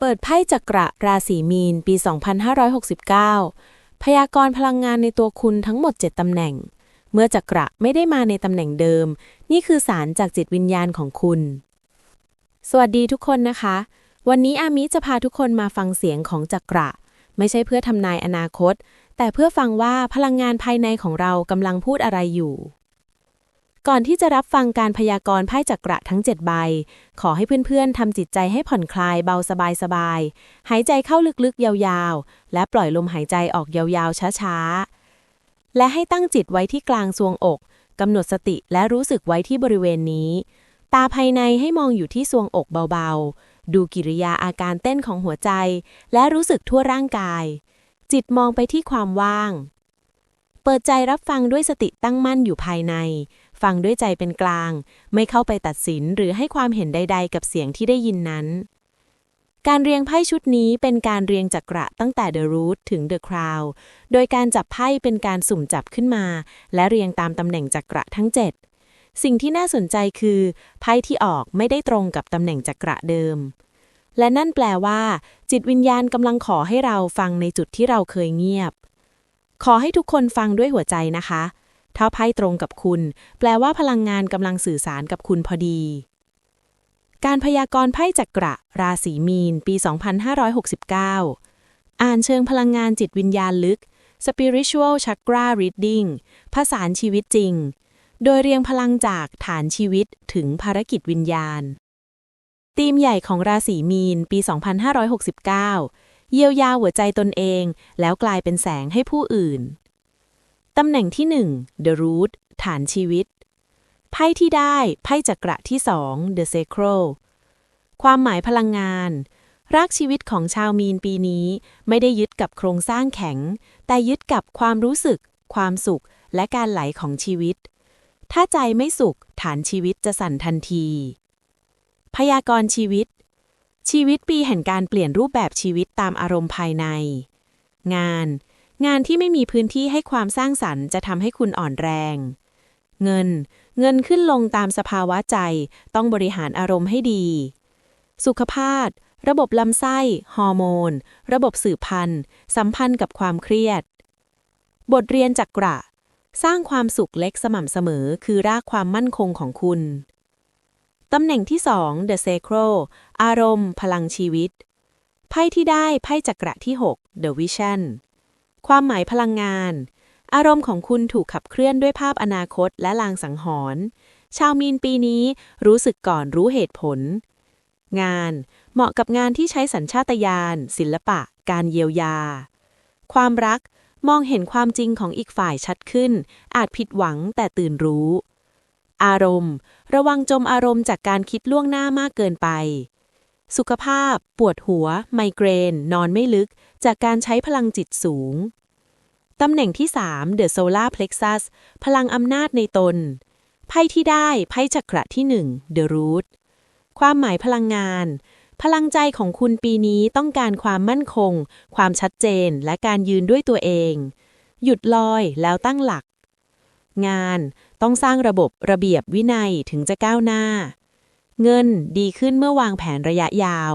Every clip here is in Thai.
เปิดไพ่จักระราศีมีน ปี 2569 พยากรณ์พลังงานในตัวคุณทั้งหมด 7 ตำแหน่ง เมื่อจักระไม่ได้มาในตำแหน่งเดิม นี่คือสารจากจิตวิญญาณของคุณ สวัสดีทุกคนนะคะ วันนี้อามิจะพาทุกคนมาฟังเสียงของจักระ ไม่ใช่เพื่อทำนายอนาคต แต่เพื่อฟังว่าพลังงานภายในของเรากำลังพูดอะไรอยู่ ก่อนที่จะรับฟังการพยากรณ์ไพ่จักระทั้ง 7 ใบ ขอให้เพื่อนๆทำจิตใจให้ผ่อนคลายเบาสบายๆ หายใจเข้าลึกๆ ยาวๆ และปล่อยลมหายใจออกยาวๆ ช้าๆ และให้ตั้งจิตไว้ที่กลางทรวงอกกำหนดสติและรู้สึกไว้ที่บริเวณนี้ ตาภายในให้มองอยู่ที่ทรวงอกเบาๆ ดูกิริยาอาการเต้นของหัวใจ และรู้สึกทั่วร่างกาย จิตมองไปที่ความว่าง เปิดใจรับฟังด้วยสติตั้งมั่นอยู่ภายใน ฟังด้วยใจเป็นกลาง ไม่เข้าไปตัดสินหรือให้ความเห็นใด ๆ กับเสียงที่ได้ยินนั้น การเรียงไพ่ชุดนี้เป็นการเรียงจักระตั้งแต่ The Root ถึง The Crown โดยการจับไพ่เป็นการสุ่มจับขึ้นมา และเรียงตามตำแหน่งจักระทั้ง 7 สิ่งที่น่าสนใจคือไพ่ที่ออกไม่ได้ตรงกับตำแหน่งจักระเดิม และนั่นแปลว่า จิตวิญญาณกำลังขอให้เราฟังในจุดที่เราเคยเงียบ ขอให้ทุกคนฟังด้วยหัวใจนะคะ ถ้าไพ่ตรงกับคุณ แปลว่าพลังงานกำลังสื่อสารกับคุณพอดี การพยากรณ์ไพ่จักระ ราศีมีน ปี 2569 อ่านเชิงพลังงานจิตวิญญาณลึก Spiritual Chakra Reading ผสานชีวิตจริง โดยเรียงพลังจากฐานชีวิตถึงภารกิจวิญญาณธีมใหญ่ของราศีมีน ปี 2569 เยียวยาหัวใจตนเอง แล้วกลายเป็นแสงให้ผู้อื่น ตำแหน่งที่ 1 The Root ฐานชีวิต ไพ่ที่ได้ไพ่จักระที่ 2 The Sacral ความหมายพลังงาน รากชีวิตของชาวมีนปีนี้ไม่ได้ยึดกับโครงสร้างแข็ง แต่ยึดกับความรู้สึก ความสุข และการไหลของชีวิต ถ้าใจไม่สุข ฐานชีวิตจะสั่นทันที พยากรณ์ชีวิต ชีวิตปีแห่งการเปลี่ยนรูปแบบชีวิตตามอารมณ์ภายใน งาน งานที่ไม่มีพื้นที่ให้ความสร้างสรรค์จะทำให้คุณอ่อนแรง เงิน เงินขึ้นลงตามสภาวะใจ ต้องบริหารอารมณ์ให้ดี สุขภาพ ระบบลำไส้ ฮอร์โมน ระบบสืบพันธุ์ สัมพันธ์กับความเครียด บทเรียนจากกระ สร้างความสุขเล็กสม่ำเสมอคือรากความมั่นคงของคุณ ตำแหน่งที่ 2 The Sacral อารมณ์ พลังชีวิต ไพ่ที่ได้ไพ่จักระที่ 6 The Vision ความหมายพลังงาน อารมณ์ของคุณถูกขับเคลื่อนด้วยภาพอนาคตและลางสังหรณ์ชาวมีนปีนี้รู้สึกก่อนรู้เหตุผล งานเหมาะกับงานที่ใช้สัญชาตญาณศิลปะ การเยียวยา ความรักมองเห็นความจริงของอีกฝ่ายชัดขึ้น อาจผิดหวังแต่ตื่นรู้ อารมณ์ ระวังจมอารมณ์จากการคิดล่วงหน้ามากเกินไป สุขภาพ ปวดหัว ไมเกรน นอนไม่ลึก จากการใช้พลังจิตสูง ตำแหน่งที่ 3 The Solar Plexus พลังอำนาจในตน ไพ่ที่ได้ ไพ่จักระที่ 1 The Root ความหมายพลังงาน พลังใจของคุณปีนี้ต้องการความมั่นคง ความชัดเจน และการยืนด้วยตัวเอง หยุดลอยแล้วตั้งหลัก งานต้องสร้างระบบระเบียบวินัยถึงจะก้าวหน้า เงินดีขึ้นเมื่อวางแผนระยะยาว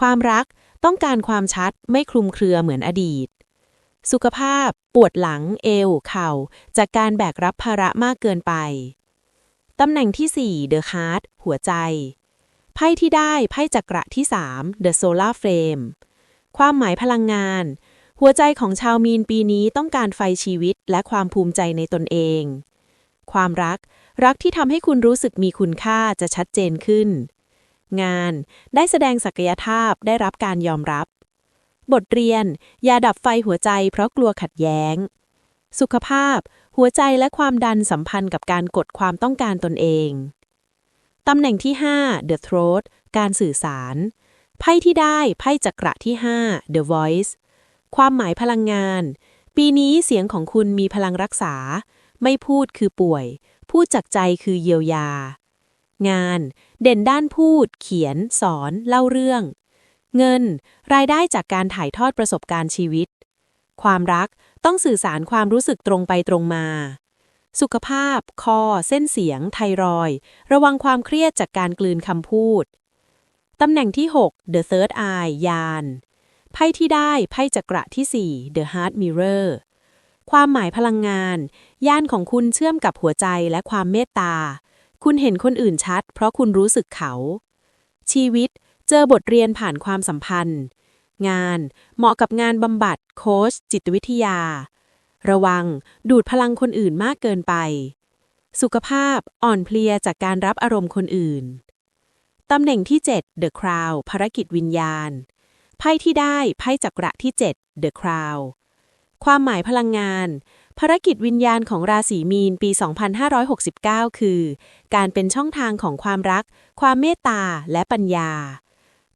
ความรักต้องการความชัดไม่คลุมเครือเหมือนอดีต สุขภาพปวดหลัง เอว เข่า จากการแบกรับภาระมากเกินไป ตำแหน่งที่ 4 The Heart หัวใจ ไพ่ที่ได้ไพ่จักระที่ 3 The Solar Flame ความหมายพลังงาน หัวใจของชาวมีนปีนี้ต้องการไฟชีวิตและความภูมิใจในตนเอง ความรัก รักที่ทำให้คุณรู้สึกมีคุณค่าจะชัดเจนขึ้น งาน ได้แสดงศักยภาพได้รับการยอมรับ บทเรียน อย่าดับไฟหัวใจเพราะกลัวขัดแย้ง สุขภาพ หัวใจและความดันสัมพันธ์กับการกดความต้องการตนเอง ตำแหน่งที่ 5 The Throat การสื่อสาร ไพ่ที่ได้ไพ่จักระที่ 5 The Voice ความหมายพลังงาน ปีนี้เสียงของคุณมีพลังรักษา ไม่พูดคือป่วย พูดจากใจคือเยียวยา งาน เด่นด้านพูด เขียน สอน เล่าเรื่อง เงิน รายได้จากการถ่ายทอดประสบการณ์ชีวิต ความรักต้องสื่อสารความรู้สึกตรงไปตรงมา สุขภาพ คอ เส้นเสียง ไทรอย ระวังความเครียดจากการกลืนคำพูด ตำแหน่งที่ 6 The Third Eye ยานไพ่ที่ได้ไพ่จักระที่ 4 The Heart Mirror ความหมายพลังงาน ย่านของคุณเชื่อมกับหัวใจและความเมตตา คุณเห็นคนอื่นชัด เพราะคุณรู้สึกเขา ชีวิตเจอบทเรียนผ่านความสัมพันธ์ งานเหมาะกับงานบำบัด โค้ชจิตวิทยา ระวัง ดูดพลังคนอื่นมากเกินไป สุขภาพอ่อนเพลียจากการรับอารมณ์คนอื่น ตำแหน่งที่ 7 The Crown ภารกิจวิญญาณไพ่ที่ได้ไพ่จักระที่ 7 The Crown ความหมายพลังงาน ภารกิจวิญญาณของราศีมีนปี 2569 คือ การเป็นช่องทางของความรัก ความเมตตา และปัญญา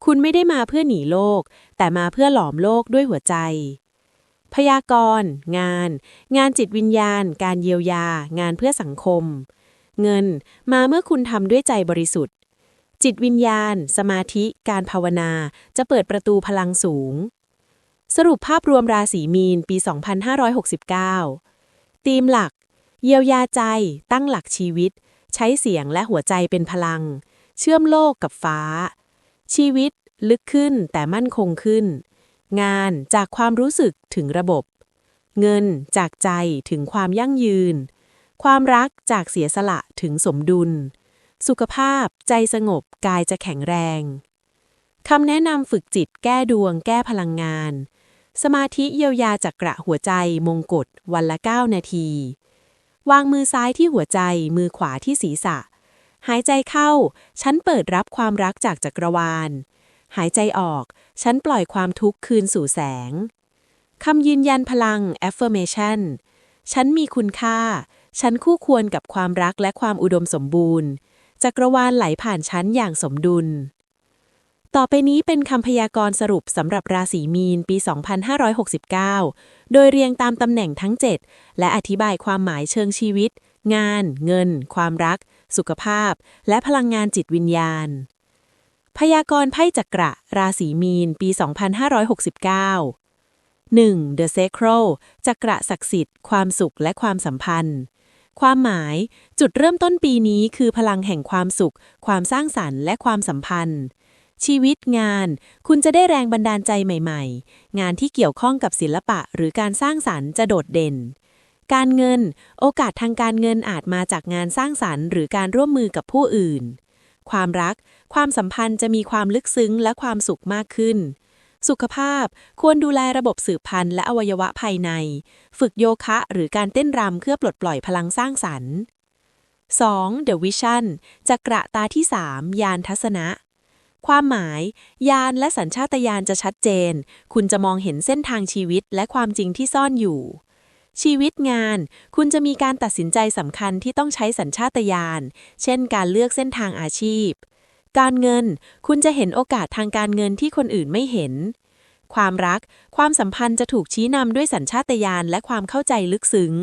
คุณไม่ได้มาเพื่อหนีโลก แต่มาเพื่อหลอมโลกด้วยหัวใจ พยากรณ์ งาน งานจิตวิญญาณ การเยียวยา งานเพื่อสังคม เงิน มาเมื่อคุณทำด้วยใจบริสุทธิ์ จิตวิญญาณ สมาธิ การภาวนา จะเปิดประตูพลังสูง สรุปภาพรวมราศีมีนปี 2569 ธีมหลัก เยียวยาใจ ตั้งหลักชีวิต ใช้เสียงและหัวใจเป็นพลัง เชื่อมโลกกับฟ้า ชีวิต ลึกขึ้นแต่มั่นคงขึ้น งานจากความรู้สึกถึงระบบ เงินจากใจถึงความยั่งยืน ความรักจากเสียสละถึงสมดุล สุขภาพ ใจสงบกายจะแข็งแรงคำแนะนำฝึกจิตแก้ดวงแก้พลังงาน สมาธิเยียวยาจากระหัวใจมงกุฎวันละ 9 นาที วางมือซ้ายที่หัวใจ มือขวาที่ศีรษะ หายใจเข้า ฉันเปิดรับความรักจากจักรวาล หายใจออก ฉันปล่อยความทุกข์คืนสู่แสงคำยืนยันพลัง affirmation ฉันมีคุณค่า ฉันคู่ควรกับความรักและความอุดมสมบูรณ์ จักรวาลไหลผ่านฉันอย่างสมดุล ต่อไปนี้เป็นคำพยากรณ์สรุปสำหรับราศีมีนปี 2569 โดยเรียงตามตำแหน่งทั้ง 7 และอธิบายความหมายเชิงชีวิต งาน เงิน ความรัก สุขภาพ และพลังงานจิตวิญญาณ พยากรณ์ไพ่จักระ ราศีมีนปี 2569 1. The Sacral จักระศักดิ์สิทธิ์ ความสุขและความสัมพันธ์ ความหมาย จุดเริ่มต้นปีนี้คือพลังแห่งความสุข ความสร้างสรรค์และความสัมพันธ์ ชีวิตงาน คุณจะได้แรงบันดาลใจใหม่ๆ งานที่เกี่ยวข้องกับศิลปะหรือการสร้างสรรค์จะโดดเด่น การเงิน โอกาสทางการเงินอาจมาจากงานสร้างสรรค์ หรือการร่วมมือกับผู้อื่น ความรัก ความสัมพันธ์จะมีความลึกซึ้งและความสุขมากขึ้น สุขภาพ ควรดูแลระบบสืบพันธุ์และอวัยวะภายใน ฝึกโยคะหรือการเต้นรำเพื่อปลดปล่อยพลังสร้างสรรค์ 2. The Vision จักระตาที่ 3 ยานทัศนะ ความหมาย ยานและสัญชาตญาณจะชัดเจน คุณจะมองเห็นเส้นทางชีวิตและความจริงที่ซ่อนอยู่ ชีวิตงาน คุณจะมีการตัดสินใจสำคัญที่ต้องใช้สัญชาตญาณ เช่น การเลือกเส้นทางอาชีพ การเงิน คุณจะเห็นโอกาสทางการเงินที่คนอื่นไม่เห็น ความรัก ความสัมพันธ์จะถูกชี้นำด้วยสัญชาตญาณและความเข้าใจลึกซึ้ง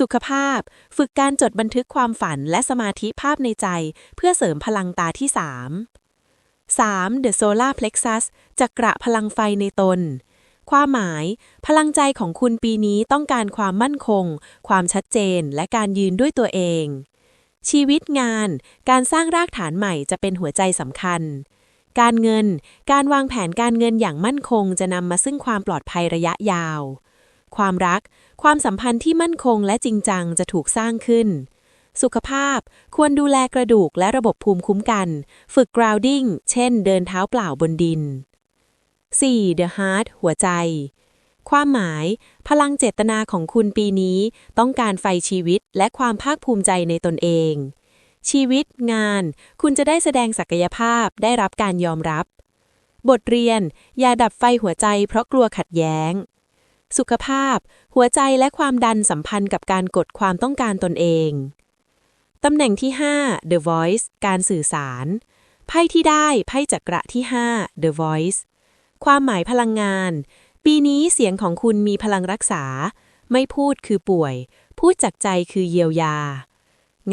สุขภาพ ฝึกการจดบันทึกความฝันและสมาธิภาพในใจ เพื่อเสริมพลังตาที่3 3. The Solar Plexus จักระพลังไฟในตน ความหมาย พลังใจของคุณปีนี้ต้องการความมั่นคง ความชัดเจน และการยืนด้วยตัวเอง ชีวิตงาน การสร้างรากฐานใหม่จะเป็นหัวใจสำคัญ การเงิน การวางแผนการเงินอย่างมั่นคง จะนำมาซึ่งความปลอดภัยระยะยาว ความรัก ความสัมพันธ์ที่มั่นคงและจริงจังจะถูกสร้างขึ้น สุขภาพ ควรดูแลกระดูกและระบบภูมิคุ้มกัน ฝึก grounding เช่น เดินเท้าเปล่าบนดิน 4. The Heart หัวใจ ความหมาย พลังเจตนาของคุณปีนี้ ต้องการไฟชีวิตและความภาคภูมิใจในตนเอง ชีวิต งาน คุณจะได้แสดงศักยภาพได้รับการยอมรับ บทเรียน อย่าดับไฟหัวใจเพราะกลัวขัดแย้ง สุขภาพ หัวใจและความดันสัมพันธ์กับการกดความต้องการตนเอง ตำแหน่งที่ 5 The Voice การสื่อสาร ไพ่ที่ได้ไพ่จักระที่ 5 The Voice ความหมายพลังงาน ปีนี้เสียงของคุณมีพลังรักษา ไม่พูดคือป่วย พูดจากใจคือเยียวยา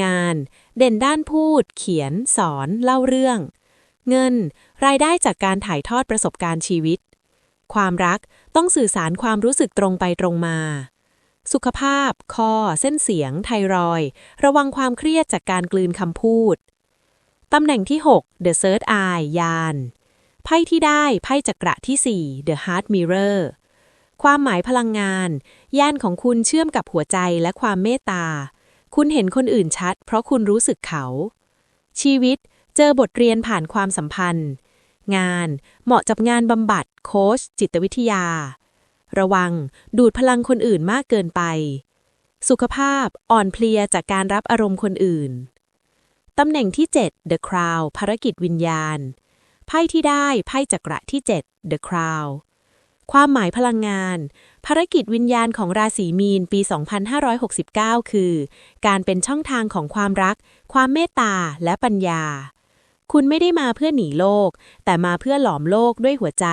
งาน เด่นด้านพูด เขียน สอน เล่าเรื่อง เงิน รายได้จากการถ่ายทอดประสบการณ์ชีวิต ความรักต้องสื่อสารความรู้สึกตรงไปตรงมา สุขภาพ คอ เส้นเสียง ไทรอย ระวังความเครียดจากการกลืนคำพูด ตำแหน่งที่ 6 The Third Eye ยาน ไพ่ที่ได้ ไพ่จักระที่ 4 The Heart Mirror ความหมายพลังงาน ย่านของคุณเชื่อมกับหัวใจและความเมตตา คุณเห็นคนอื่นชัด เพราะคุณรู้สึกเขา ชีวิต เจอบทเรียนผ่านความสัมพันธ์ งาน เหมาะจับงานบำบัด โค้ช จิตวิทยา ระวัง ดูดพลังคนอื่นมากเกินไป สุขภาพอ่อนเพลียจากการรับอารมณ์คนอื่น ตำแหน่งที่ 7 The Crown ภารกิจวิญญาณ ไพ่ที่ได้ไพ่จักระที่ 7 The Crown ความหมายพลังงาน ภารกิจวิญญาณของราศีมีนปี 2569 คือ การเป็นช่องทางของความรัก ความเมตตาและปัญญา คุณไม่ได้มาเพื่อหนีโลก แต่มาเพื่อหลอมโลกด้วยหัวใจ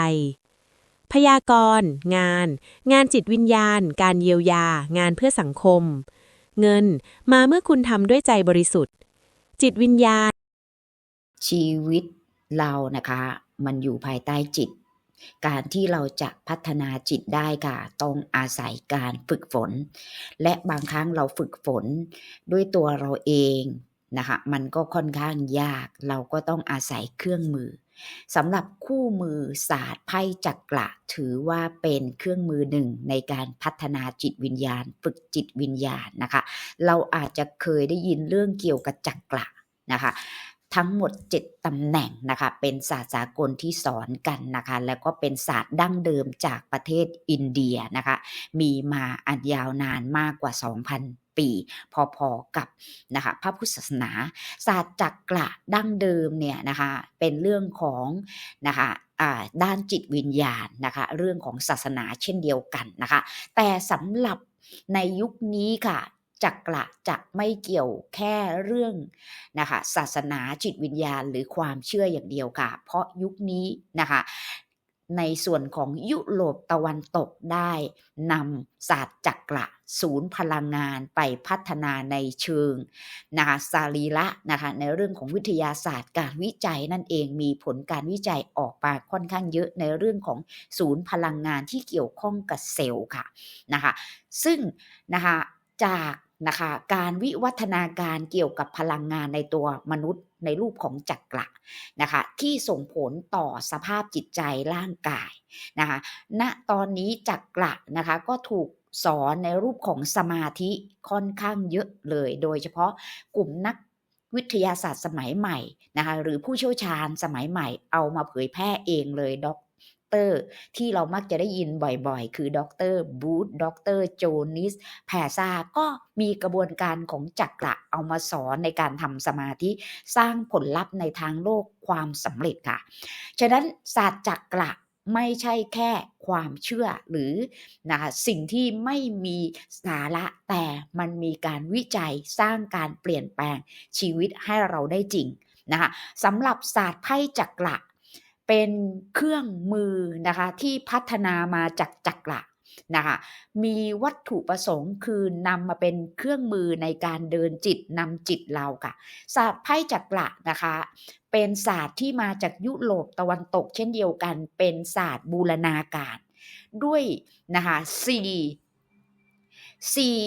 พยากรณ์ งาน งานจิตวิญญาณ การเยียวยา งานเพื่อสังคม เงิน มาเมื่อคุณทำด้วยใจบริสุทธิ์ จิตวิญญาณ ชีวิตเรานะคะ มันอยู่ภายใต้จิต การที่เราจะพัฒนาจิตได้ค่ะ ต้องอาศัยการฝึกฝน และบางครั้งเราฝึกฝนด้วยตัวเราเองนะคะ มันก็ค่อนข้างยาก เราก็ต้องอาศัยเครื่องมือ สำหรับคู่มือศาสตร์ไพ่จักระถือว่าเป็นเครื่องมือหนึ่งในการพัฒนาจิตวิญญาณ ฝึกจิตวิญญาณนะคะ เราอาจจะเคยได้ยินเรื่องเกี่ยวกับจักระนะคะทั้งหมด 7 ตำแหน่งนะคะเป็นศาสตร์สากลที่สอนกันนะคะแล้วก็เป็นศาสตร์ดั้งเดิมจากประเทศอินเดียนะคะมีมาอันยาวนานมากกว่า 2,000 ปี พอๆกับนะคะพระพุทธศาสนา ศาสตร์จักระดั้งเดิมเนี่ยนะคะเป็นเรื่องของนะคะด้านจิตวิญญาณนะคะเรื่องของศาสนาเช่นเดียวกันนะคะแต่สำหรับในยุคนี้ค่ะจักระจะไม่เกี่ยวแค่เรื่องนะคะศาสนาจิตวิญญาณหรือความเชื่ออย่างเดียวค่ะ เพราะยุคนี้นะคะ ในส่วนของยุโรปตะวันตกได้นำศาสตร์จักระศูนย์พลังงานไปพัฒนาในเชิงนะคะสรีระนะคะในเรื่องของวิทยาศาสตร์การวิจัยนั่นเองมีผลการวิจัยออกมาค่อนข้างเยอะในเรื่องของศูนย์พลังงานที่เกี่ยวข้องกับเซลล์ค่ะนะคะซึ่งนะคะจาก นะคะ การวิวัฒนาการเกี่ยวกับพลังงานในตัวมนุษย์ในรูปของจักระนะคะ ที่ส่งผลต่อสภาพจิตใจร่างกายนะคะณตอนนี้จักระนะคะก็ถูกสอนในรูปของสมาธิค่อนข้างเยอะเลย โดยเฉพาะกลุ่มนักวิทยาศาสตร์สมัยใหม่นะคะหรือผู้เชี่ยวชาญสมัยใหม่เอามาเผยแพร่เองเลยด็อก เตอร์ที่เรามักจะได้ยินบ่อยๆ คือดรบูธดรโจนิสแพซาก็มีกระบวนการของจักระเอามาสอนในการทำสมาธิสร้างผลลัพธ์ในทางโลกความสำเร็จค่ะ ฉะนั้นศาสตร์จักระไม่ใช่แค่ความเชื่อหรือนะสิ่งที่ไม่มีสาระแต่มันมีการวิจัยสร้างการเปลี่ยนแปลงชีวิตให้เราได้จริงนะคะสำหรับศาสตร์ไพ่จักระ เป็นเครื่องมือนะคะที่พัฒนามาจากจักระนะคะมีวัตถุประสงค์คือนำมาเป็นเครื่องมือในการเดินจิตนำจิตเราค่ะ ศาสตร์ไพ่จักระนะคะ เป็นศาสตร์ที่มาจากยุโรปตะวันตก เช่นเดียวกัน เป็นศาสตร์บูรณาการ ด้วยนะคะสี่สี่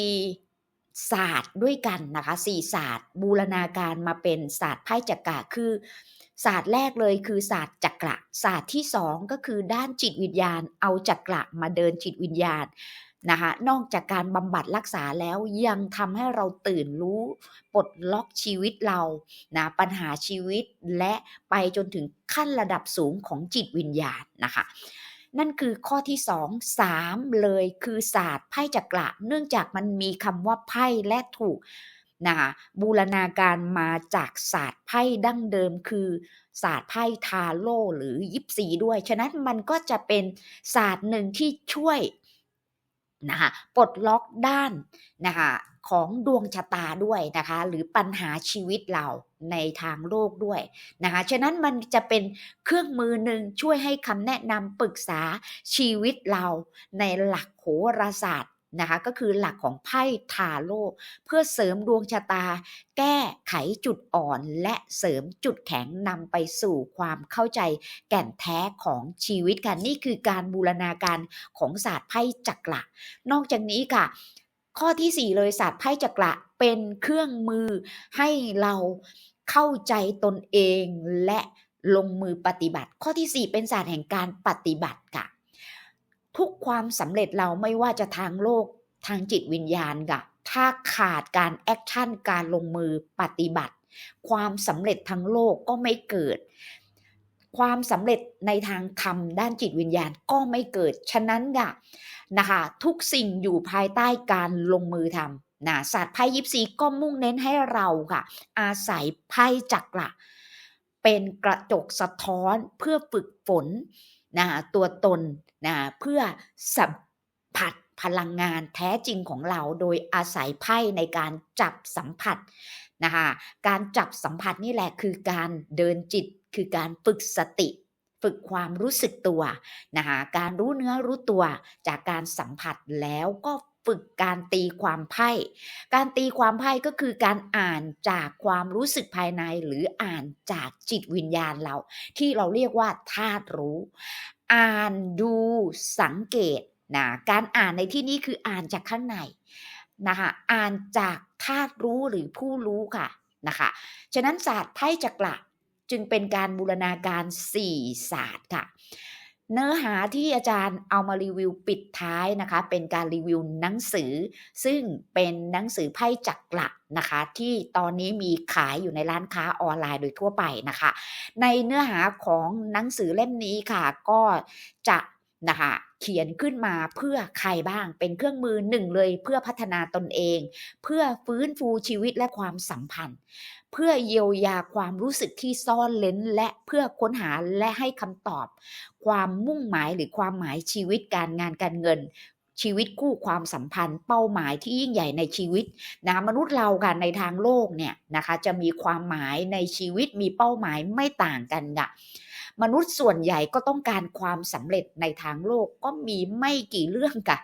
ศาสตร์ด้วยกันนะคะสี่ศาสตร์บูรณาการมาเป็นศาสตร์ไพ่จักระคือ ศาสตร์แรกเลยคือศาสตร์จักระศาสตร์ที่สองก็คือด้านจิตวิญญาณ เอาจักระมาเดินจิตวิญญาณนะคะนอกจากการบำบัดรักษาแล้วยังทำให้เราตื่นรู้ปลดล็อกชีวิตเรานะปัญหาชีวิตและไปจนถึงขั้นระดับสูงของจิตวิญญาณนะคะนั่นคือข้อที่สองสามเลยคือศาสตร์ไพ่จักระเนื่องจากมันมีคำว่าไพ่และถูก นะคะบูรณาการมาจากศาสตร์ไพ่ดั้งเดิมคือ ศาสตร์ไพ่ทาโร่หรือยิปซีด้วย ฉะนั้นมันก็จะเป็นศาสตร์หนึ่งที่ช่วยนะคะปลดล็อกด้านนะคะของดวงชะตาด้วยนะคะ หรือปัญหาชีวิตเราในทางโลกด้วยนะคะ ฉะนั้นมันจะเป็นเครื่องมือหนึ่งช่วยให้คำแนะนำปรึกษาชีวิตเราในหลักโหราศาสตร์ นะคะก็คือหลักของไพ่ทาโร่เพื่อเสริมดวงชะตา แก้ไขจุดอ่อน และเสริมจุดแข็งนำไปสู่ความเข้าใจแก่นแท้ของชีวิตกันนี่คือการบูรณาการของศาสตร์ไพ่จักระนอกจากนี้ค่ะ ข้อที่ 4 เลยศาสตร์ไพ่จักระเป็นเครื่องมือให้เราเข้าใจตนเองและลงมือปฏิบัติ ข้อที่ 4 เป็นศาสตร์แห่งการปฏิบัติค่ะ ทุกความสำเร็จเราไม่ว่าจะทางโลกทางจิตวิญญาณค่ะถ้าขาดการแอคชั่นการลงมือปฏิบัติ ความสำเร็จทางโลกก็ไม่เกิด ความสำเร็จในทางธรรมด้านจิตวิญญาณก็ไม่เกิด ฉะนั้นค่ะนะคะทุกสิ่งอยู่ภายใต้การลงมือทำนะศาสตร์ไพ่ยิปซีก็มุ่งเน้นให้เราค่ะ อาศัยไพ่จักระเป็นกระจกสะท้อนเพื่อฝึกฝน นะตัวตนนะเพื่อสัมผัสพลังงานแท้จริงของเราโดยอาศัยไพ่ในการจับสัมผัสนะคะการจับสัมผัสนี่แหละคือการเดินจิตคือการฝึกสติ ฝึกความรู้สึกตัวนะคะการรู้เนื้อรู้ตัวจากการสัมผัสแล้วก็ ฝึกการตีความไพ่ การตีความไพ่ก็คือการอ่านจากความรู้สึกภายในหรืออ่านจากจิตวิญญาณเรา ที่เราเรียกว่าธาตุรู้ อ่านดูสังเกตนะการอ่านในที่นี้คืออ่านจากข้างในนะคะอ่านจากธาตุรู้หรือผู้รู้ค่ะนะคะฉะนั้นศาสตร์ไพ่จักระจึงเป็นการบูรณาการ4ศาสตร์ค่ะ เนื้อหาที่อาจารย์เอามารีวิวปิดท้ายนะคะ เป็นการรีวิวหนังสือ ซึ่งเป็นหนังสือไพ่จักระนะคะ ที่ตอนนี้มีขายอยู่ในร้านค้าออนไลน์โดยทั่วไปนะคะ ในเนื้อหาของหนังสือเล่มนี้ค่ะ ก็จะนะคะเขียนขึ้นมาเพื่อใครบ้างเป็นเครื่องมือหนึ่งเลยเพื่อพัฒนาตนเอง เพื่อฟื้นฟูชีวิตและความสัมพันธ์ เพื่อเยียวยาความรู้สึกที่ซ่อนเลนและเพื่อค้นหาและให้คำตอบ ความมุ่งหมายหรือความหมายชีวิตการงานการเงิน ชีวิตคู่ความสัมพันธ์ เป้าหมายที่ยิ่งใหญ่ในชีวิตนะมนุษย์เราค่ะในทางโลกเนี่ยนะคะจะมีความหมายในชีวิตมีเป้าหมายไม่ต่างกันค่ะ มนุษย์ส่วนใหญ่ก็ต้องการความสำเร็จในทางโลกก็มีไม่กี่เรื่องค่ะ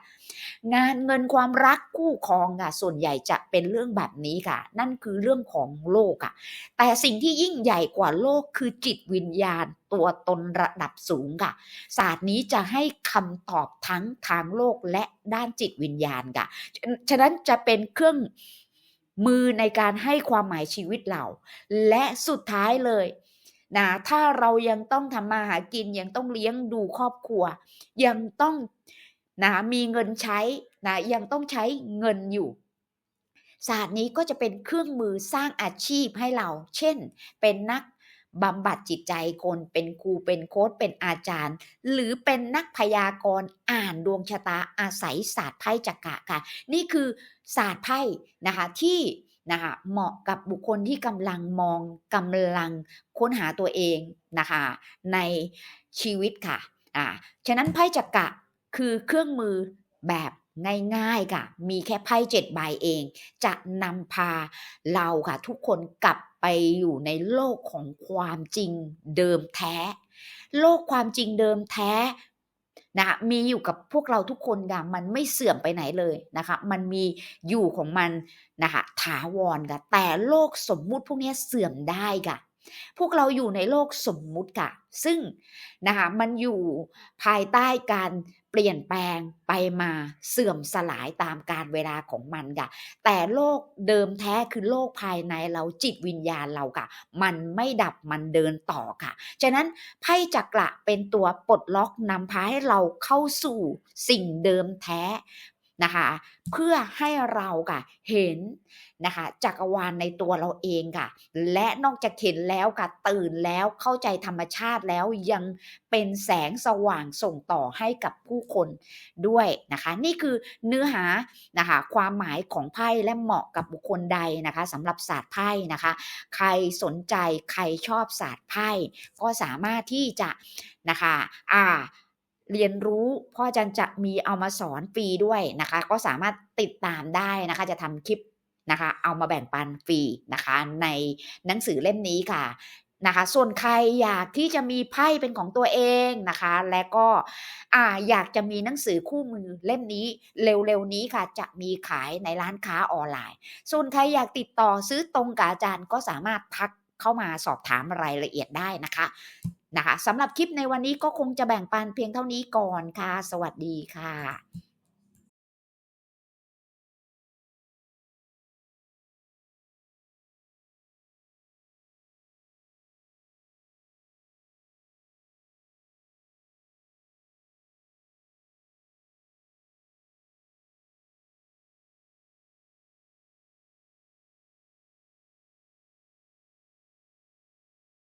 งานเงินความรักคู่ครองค่ะส่วนใหญ่จะเป็นเรื่องแบบนี้ค่ะ นั่นคือเรื่องของโลกค่ะ แต่สิ่งที่ยิ่งใหญ่กว่าโลกคือจิตวิญญาณตัวตนระดับสูงค่ะ ศาสตร์นี้จะให้คำตอบทั้งทางโลกและด้านจิตวิญญาณค่ะ ฉะนั้นจะเป็นเครื่องมือในการให้ความหมายชีวิตเรา และสุดท้ายเลย นะถ้าเรายังต้องทำมาหากินยังต้องเลี้ยงดูครอบครัว ยังต้องนะมีเงินใช้นะยังต้องใช้เงินอยู่ศาสตร์นี้ก็จะเป็นเครื่องมือสร้างอาชีพให้เรา เช่น เป็นนักบำบัดจิตใจคนเป็นครูเป็นโค้ชเป็นอาจารย์ หรือเป็นนักพยากรณ์อ่านดวงชะตาอาศัยศาสตร์ไพ่จักระค่ะ นี่คือศาสตร์ไพ่นะคะที่ นะคะเหมาะกับบุคคลที่กำลังมองกำลังค้นหาตัวเองนะคะในชีวิตค่ะอ่าฉะนั้นไพ่จักระคือเครื่องมือแบบง่ายๆค่ะ มีแค่ไพ่เจ็ดใบเอง จะนำพาเราค่ะ ทุกคนกลับไปอยู่ในโลกของความจริงเดิมแท้ โลกความจริงเดิมแท้ นะคะมีอยู่กับพวกเราทุกคนค่ะมันไม่เสื่อมไปไหนเลยนะคะ มันมีอยู่ของมันนะคะถาวรค่ะ แต่โลกสมมุติพวกนี้เสื่อมได้ค่ะ พวกเราอยู่ในโลกสมมุติค่ะ ซึ่งนะคะมันอยู่ภายใต้การ เปลี่ยนแปลงไปมาเสื่อมสลายตามการเวลาของมันค่ะ แต่โลกเดิมแท้คือโลกภายในเราจิตวิญญาณเราค่ะ มันไม่ดับมันเดินต่อค่ะ ฉะนั้นไพ่จักระเป็นตัวปลดล็อกนำพาให้เราเข้าสู่สิ่งเดิมแท้ นะคะ เพื่อให้เราค่ะเห็นนะคะจักรวาลในตัวเราเองค่ะ และนอกจากเห็นแล้วค่ะตื่นแล้วเข้าใจธรรมชาติแล้วยังเป็นแสงสว่างส่งต่อให้กับผู้คนด้วยนะคะ นี่คือเนื้อหานะคะความหมายของไพ่และเหมาะกับบุคคลใดนะคะสำหรับศาสตร์ไพ่นะคะ ใครสนใจใครชอบศาสตร์ไพ่ก็สามารถที่จะนะคะอ่า เรียนรู้พ่ออาจารย์จะมีเอามาสอนฟรีด้วยนะคะ ก็สามารถติดตามได้นะคะ จะทำคลิปนะคะ เอามาแบ่งปันฟรีนะคะ ในหนังสือเล่มนี้ค่ะนะคะ ส่วนใครอยากที่จะมีไพ่เป็นของตัวเองนะคะ และก็อ่าอยากจะมีหนังสือคู่มือเล่มนี้เร็วๆนี้ค่ะ จะมีขายในร้านค้าออนไลน์ ส่วนใครอยากติดต่อซื้อตรงกับอาจารย์ก็สามารถทักเข้ามาสอบถามรายละเอียดได้นะคะ นะคะสำหรับคลิปในวันนี้ก็คงจะแบ่งปันเพียงเท่านี้ก่อนค่ะ สวัสดีค่ะ